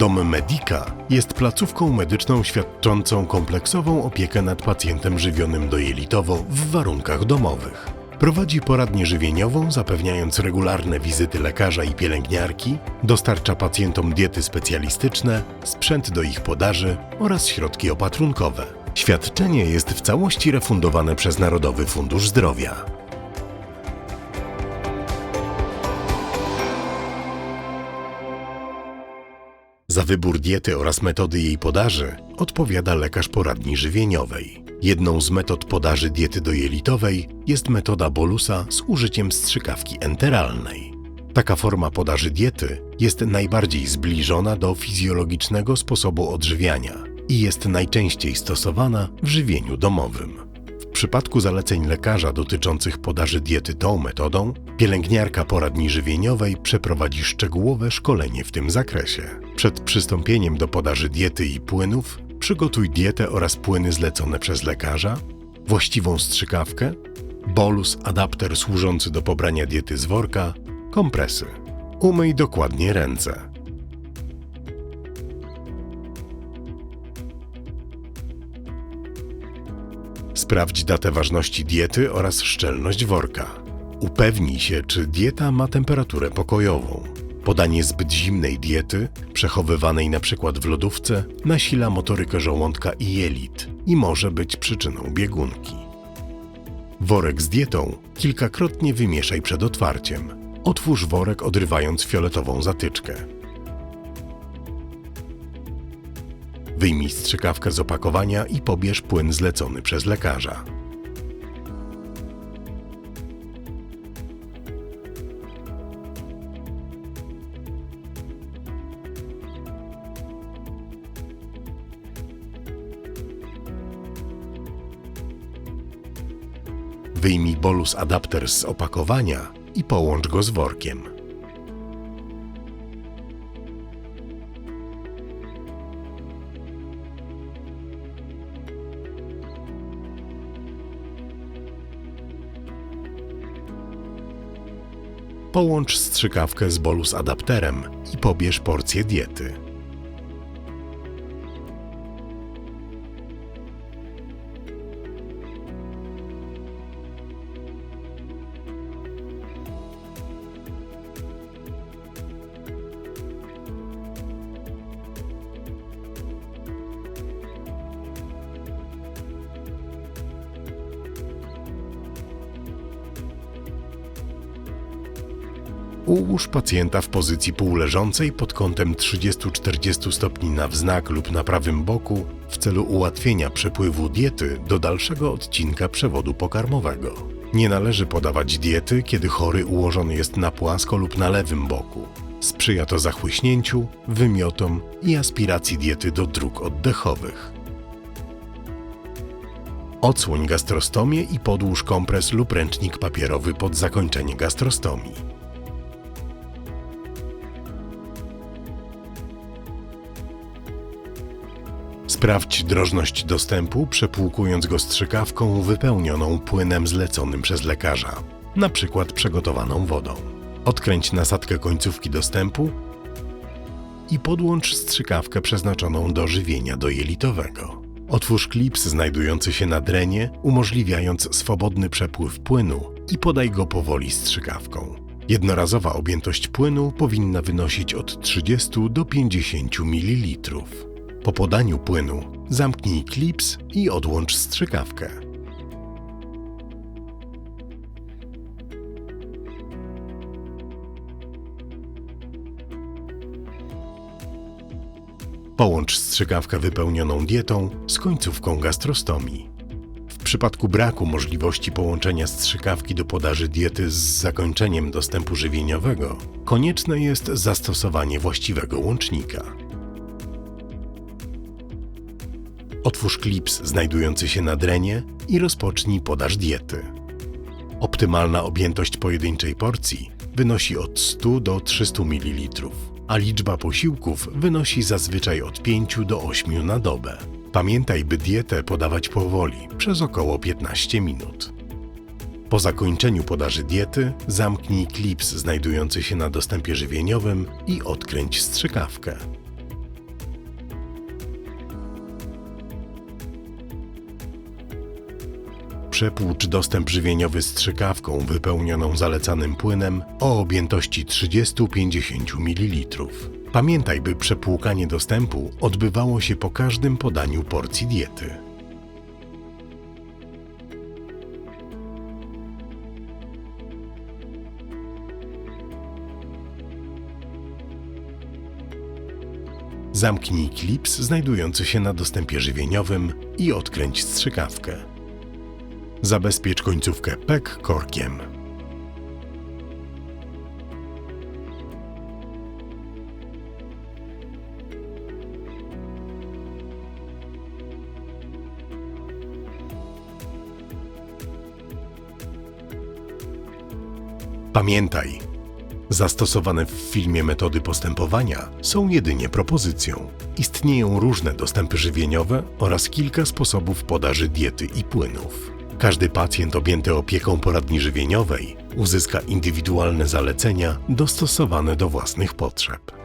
Dom Medika jest placówką medyczną świadczącą kompleksową opiekę nad pacjentem żywionym dojelitowo w warunkach domowych. Prowadzi poradnię żywieniową, zapewniając regularne wizyty lekarza i pielęgniarki, dostarcza pacjentom diety specjalistyczne, sprzęt do ich podaży oraz środki opatrunkowe. Świadczenie jest w całości refundowane przez Narodowy Fundusz Zdrowia. Za wybór diety oraz metody jej podaży odpowiada lekarz poradni żywieniowej. Jedną z metod podaży diety dojelitowej jest metoda bolusa z użyciem strzykawki enteralnej. Taka forma podaży diety jest najbardziej zbliżona do fizjologicznego sposobu odżywiania i jest najczęściej stosowana w żywieniu domowym. Przypadku zaleceń lekarza dotyczących podaży diety tą metodą, pielęgniarka poradni żywieniowej przeprowadzi szczegółowe szkolenie w tym zakresie. Przed przystąpieniem do podaży diety i płynów, przygotuj dietę oraz płyny zlecone przez lekarza, właściwą strzykawkę, bolus adapter służący do pobrania diety z worka, kompresy. Umyj dokładnie ręce. Sprawdź datę ważności diety oraz szczelność worka. Upewnij się, czy dieta ma temperaturę pokojową. Podanie zbyt zimnej diety, przechowywanej np. w lodówce, nasila motorykę żołądka i jelit i może być przyczyną biegunki. Worek z dietą kilkakrotnie wymieszaj przed otwarciem. Otwórz worek odrywając fioletową zatyczkę. Wyjmij strzykawkę z opakowania i pobierz płyn zlecony przez lekarza. Wyjmij bolus adapter z opakowania i połącz go z workiem. Połącz strzykawkę z bolus adapterem i pobierz porcję diety. Ułóż pacjenta w pozycji półleżącej pod kątem 30-40 stopni na wznak lub na prawym boku w celu ułatwienia przepływu diety do dalszego odcinka przewodu pokarmowego. Nie należy podawać diety, kiedy chory ułożony jest na płasko lub na lewym boku. Sprzyja to zachłyśnięciu, wymiotom i aspiracji diety do dróg oddechowych. Odsłoń gastrostomię i podłóż kompres lub ręcznik papierowy pod zakończenie gastrostomii. Sprawdź drożność dostępu, przepłukując go strzykawką wypełnioną płynem zleconym przez lekarza, na przykład przegotowaną wodą. Odkręć nasadkę końcówki dostępu i podłącz strzykawkę przeznaczoną do żywienia dojelitowego. Otwórz klips znajdujący się na drenie, umożliwiając swobodny przepływ płynu i podaj go powoli strzykawką. Jednorazowa objętość płynu powinna wynosić od 30 do 50 ml. Po podaniu płynu zamknij klips i odłącz strzykawkę. Połącz strzykawkę wypełnioną dietą z końcówką gastrostomii. W przypadku braku możliwości połączenia strzykawki do podaży diety z zakończeniem dostępu żywieniowego, konieczne jest zastosowanie właściwego łącznika. Otwórz klips znajdujący się na drenie i rozpocznij podaż diety. Optymalna objętość pojedynczej porcji wynosi od 100 do 300 ml, a liczba posiłków wynosi zazwyczaj od 5 do 8 na dobę. Pamiętaj, by dietę podawać powoli, przez około 15 minut. Po zakończeniu podaży diety zamknij klips znajdujący się na dostępie żywieniowym i odkręć strzykawkę. Przepłucz dostęp żywieniowy strzykawką wypełnioną zalecanym płynem o objętości 30-50 ml. Pamiętaj, by przepłukanie dostępu odbywało się po każdym podaniu porcji diety. Zamknij klips znajdujący się na dostępie żywieniowym i odkręć strzykawkę. Zabezpiecz końcówkę PEK korkiem. Pamiętaj, Zastosowane w filmie metody postępowania są jedynie propozycją. Istnieją różne dostępy żywieniowe oraz kilka sposobów podaży diety i płynów. Każdy pacjent objęty opieką poradni żywieniowej uzyska indywidualne zalecenia dostosowane do własnych potrzeb.